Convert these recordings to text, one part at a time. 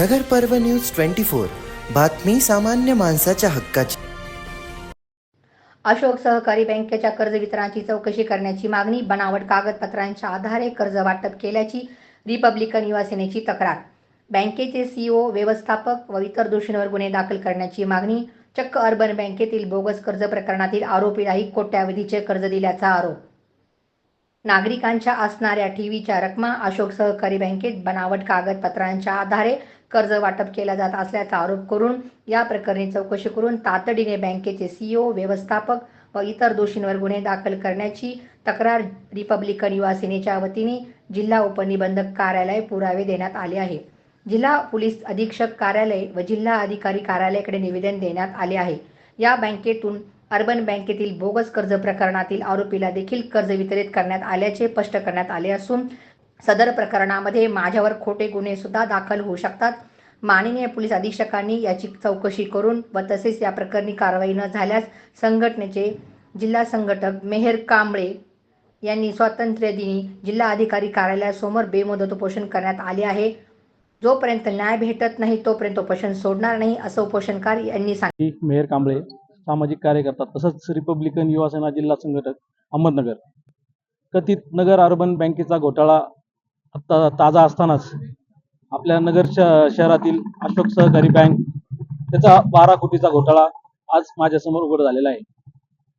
नगर पर्व news twenty four. बातमी सामान्य माणसाच्या हक्काची. अशोक सहकारी बँकेच्या कर्ज वितरणाची चौकशी करण्याची मागणी बनावट कागदपत्रांच्या आधारे कर्ज वाटप केल्याची रिपब्लिकन युवा सेनेची तक्रार. बँकेचे सीईओ व्यवस्थापक व इतर दोषींवर गुन्हे दाखल करण्याची मागणी चक्क अर्बन बँकेतील बोगस कर्ज प्रकरणातील आरोपीलाही कोट्यावधीचे कर्ज दिल्याचा आरोप. नागरिकांच्या असणाऱ्या ठेवीच्या रकमा अशोक सहकारी बँकेत बनावट कागदपत्रांच्या आधारे कर्ज वाटप केला जात असल्याचा आरोप करून या प्रकरणी चौकशी करून तातडीने बँकेचे सीईओ व्यवस्थापक व इतर दोषींवर गुन्हे दाखल करण्याची तक्रार रिपब्लिकन युवा सेनेच्या वतीने जिल्हा उपनिबंधक कार्यालय पुरावे देण्यात आले आहे. जिल्हा पोलीस अधीक्षक कार्यालय व जिल्हा अधिकारी कार्यालयाकडे निवेदन देण्यात आले आहे. या बँकेतून अर्बन बँकेतील बोगस कर्ज प्रकरणातील आरोपीला देखील कर्ज वितरित करण्यात आल्याचे स्पष्ट करण्यात आले असून सदर प्रकरणामध्ये माझ्यावर खोटे गुन्हे सुद्धा दाखल होऊ शकतात. माननीय पोलीस अधीक्षकांनी याची चौकशी करून व तसेच या प्रकरणी कारवाई न झाल्यास संघटनेचे जिल्हा संघटक मेहर कांबळे यांनी स्वातंत्र्य दिनी जिल्हा अधिकारी कार्यालयासमोर बेमुदत उपोषण करण्यात आले आहे. जोपर्यंत न्याय भेटत नाही तोपर्यंत उपोषण सोडणार नाही असं उपोषणकार यांनी सांगितलं. मेहर कांबळे सामाजिक कार्यकर्ता तसंच रिपब्लिकन युवा सेना जिल्हा संघटक अहमदनगर. कथित नगर अर्बन बँकेचा घोटाळा आत्ता ताजा असतानाच आपल्या नगर शहरातील अशोक सहकारी बँक त्याचा बारा कोटीचा घोटाळा आज माझ्यासमोर उघड झालेला आहे.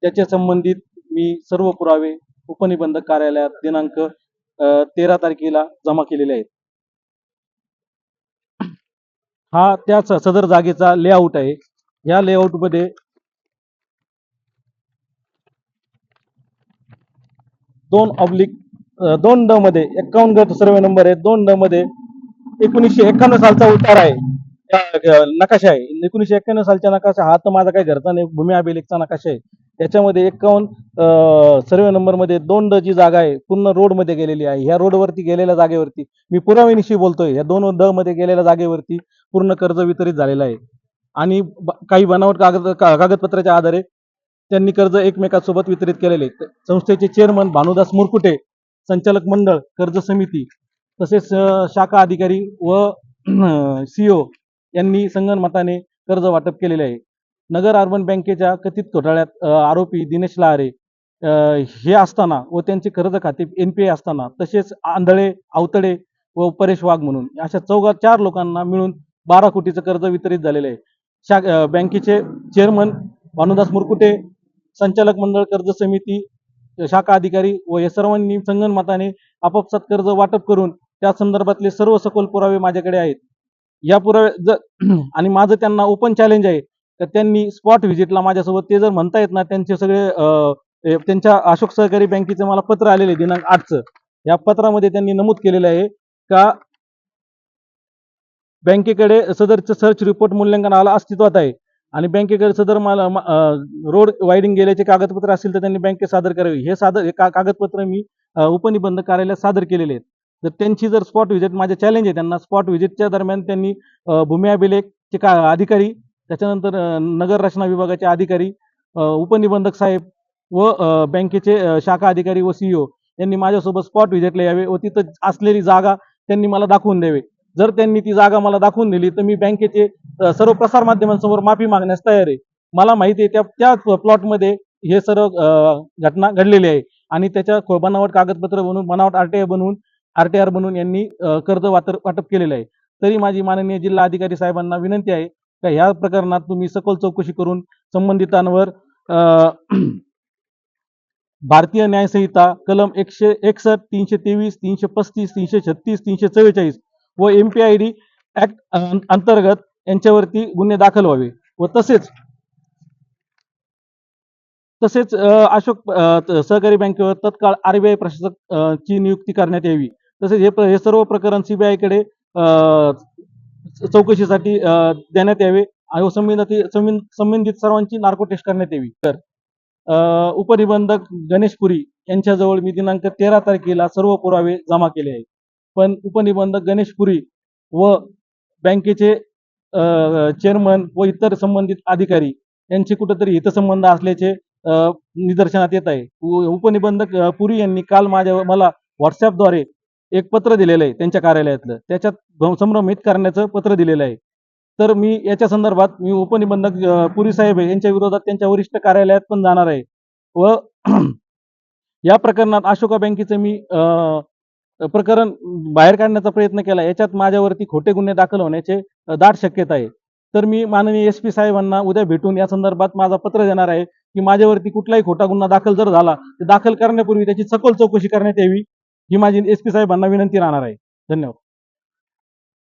त्याच्या संबंधित मी सर्व पुरावे उपनिबंधक कार्यालयात दिनांक तेरा तारखेला जमा केलेले आहेत. हा त्याच सदर जागेचा लेआउट आहे. या लेआउटमध्ये दोन ऑब्लिक दोन ड मध्ये एक्कावन्न गट सर्वे नंबर आहे दोन ड मध्ये एकोणीसशे एक्क्याण्णव सालचा उतार आहे. नकाशा आहे. एकोणीसशे एक्क्याण्णव सालचा नकाशा हा तर माझा काही घरचा नाही भूमी अभिलेखचा नकाशा आहे. त्याच्यामध्ये एक्कावन्न सर्वे नंबरमध्ये दोन ड जी जागा आहे. पूर्ण रोडमध्ये गेलेली आहे. ह्या रोडवरती गेलेल्या जागेवरती मी पुराव्यानिशी बोलतोय. ह्या दोन ड मध्ये गेलेल्या जागेवरती पूर्ण कर्ज वितरित झालेलं आहे. आणि काही बनावट कागद कागदपत्राच्या आधारे त्यांनी कर्ज एकमेकांसोबत वितरित केलेले संस्थेचे चेअरमन भानुदास मुरकुटे संचालक मंडळ कर्ज समिती तसेच शाखा अधिकारी व सीओ यांनी संगणमताने कर्ज वाटप केलेले आहे. नगर अर्बन बँकेच्या कथित घोटाळ्यात आरोपी दिनेश लहारे हे असताना व त्यांचे कर्ज खाते एनपीए असताना तसेच आंधळे आवतडे व परेश वाघ म्हणून अशा चौघा चार लोकांना मिळून बारा कोटीचं कर्ज वितरित झालेलं आहे. शा बँकेचे चेअरमन भानुदास मुरकुटे संचालक मंडळ कर्ज समिती शाखा अधिकारी व या सर्वांनी संगणमताने आपापसात कर्ज वाटप करून त्या संदर्भातले सर्व सखोल पुरावे माझ्याकडे आहेत. या पुरावे आणि माझं त्यांना ओपन चॅलेंज आहे. तर त्यांनी स्पॉट व्हिजिटला माझ्यासोबत ते जर म्हणता येत ना त्यांचे सगळे त्यांच्या अशोक सहकारी बँकेचं मला पत्र आलेले दिनांक आठचं. या पत्रामध्ये त्यांनी नमूद केलेलं आहे का बँकेकडे सदरचं सर्च रिपोर्ट मूल्यांकन आला अस्तित्वात आहे. आणि बँकेकडे सदर मला रोड वायडिंग गेल्याचे कागदपत्र असतील तर त्यांनी बँकेत सादर करावे. हे सादर हे का- कागदपत्र मी उपनिबंधक कार्यालयात सादर केलेले आहेत. तर त्यांची जर स्पॉट व्हिजिट माझे चॅलेंज आहे. त्यांना स्पॉट व्हिजिटच्या दरम्यान त्यांनी भूमी अभिलेखचे का अधिकारी त्याच्यानंतर नगर रचना विभागाचे अधिकारी उपनिबंधक साहेब व बँकेचे शाखा अधिकारी व सीईओ यांनी माझ्यासोबत स्पॉट व्हिजिटला यावे व तिथं असलेली जागा त्यांनी मला दाखवून द्यावे. जर त्यांनी ती जागा मला दाखवून दिली तर मी बँकेचे सर्व प्रसार माध्यमांसमोर माफी मागण्यास तयार आहे. मला माहिती आहे त्या त्या प्लॉटमध्ये हे सर्व घटना घडलेली आहे. आणि त्याच्या खो- बनावट कागदपत्र बनवून बनावट आरटीआय बनवून आरटीआर बनवून यांनी कर्ज वाटर वाटप केलेलं आहे. तरी माझी माननीय जिल्हा अधिकारी साहेबांना विनंती आहे का ह्या प्रकरणात तुम्ही सखोल चौकशी करून संबंधितांवर अ, भारतीय न्यायसंहिता कलम एकशे एकसष्ट तीनशे तेवीस तीनशे पस्तीस तीनशे छत्तीस तीनशे चव्वेचाळीस व M P I D act अंतर्गत यांच्यावरती गुन्हे दाखल व्हावे व तसेच तसेच अशोक सहकारी बँकेवर तत्काळ आरबीआय प्रशासक ची नियुक्ती करण्यात यावी. तसेच हे हे सर्व प्रकरण सीबीआयकडे चौकशीसाठी देण्यात यावे. आणि संबंधित संबंधित सर्वांची नार्को टेस्ट करण्यात यावी. तर उपनिबंधक गणेश पुरी यांच्याजवळ मी दिनांक तेरा तारखेला सर्व पुरावे जमा केले आहेत. पण उपनिबंधक गणेश पुरी व बँकेचे चेअरमन व इतर संबंधित अधिकारी यांचे कुठेतरी हितसंबंध असल्याचे निदर्शनात येत आहे. उपनिबंधक पुरी यांनी काल माझ्या मला व्हॉट्सअपद्वारे एक पत्र दिलेलं आहे त्यांच्या कार्यालयातलं. त्याच्यात संभ्रमित करण्याचं पत्र दिलेलं आहे. तर मी याच्या संदर्भात मी उपनिबंधक पुरी साहेब यांच्या विरोधात त्यांच्या वरिष्ठ कार्यालयात पण जाणार आहे. व या प्रकरणात अशोका बँकेचं मी प्रकरण बाहेर काढण्याचा प्रयत्न केला. याच्यात माझ्यावरती खोटे गुन्हे दाखल होण्याचे दाट शक्यता आहे. तर मी माननीय एस पी साहेबांना उद्या भेटून या संदर्भात माझा पत्र देणार आहे की माझ्यावरती कुठलाही खोटा गुन्हा दाखल जर झाला तर दाखल करण्यापूर्वी त्याची सखोल चौकशी करण्यात यावी ही माझी एस पी साहेबांना विनंती राहणार आहे. धन्यवाद.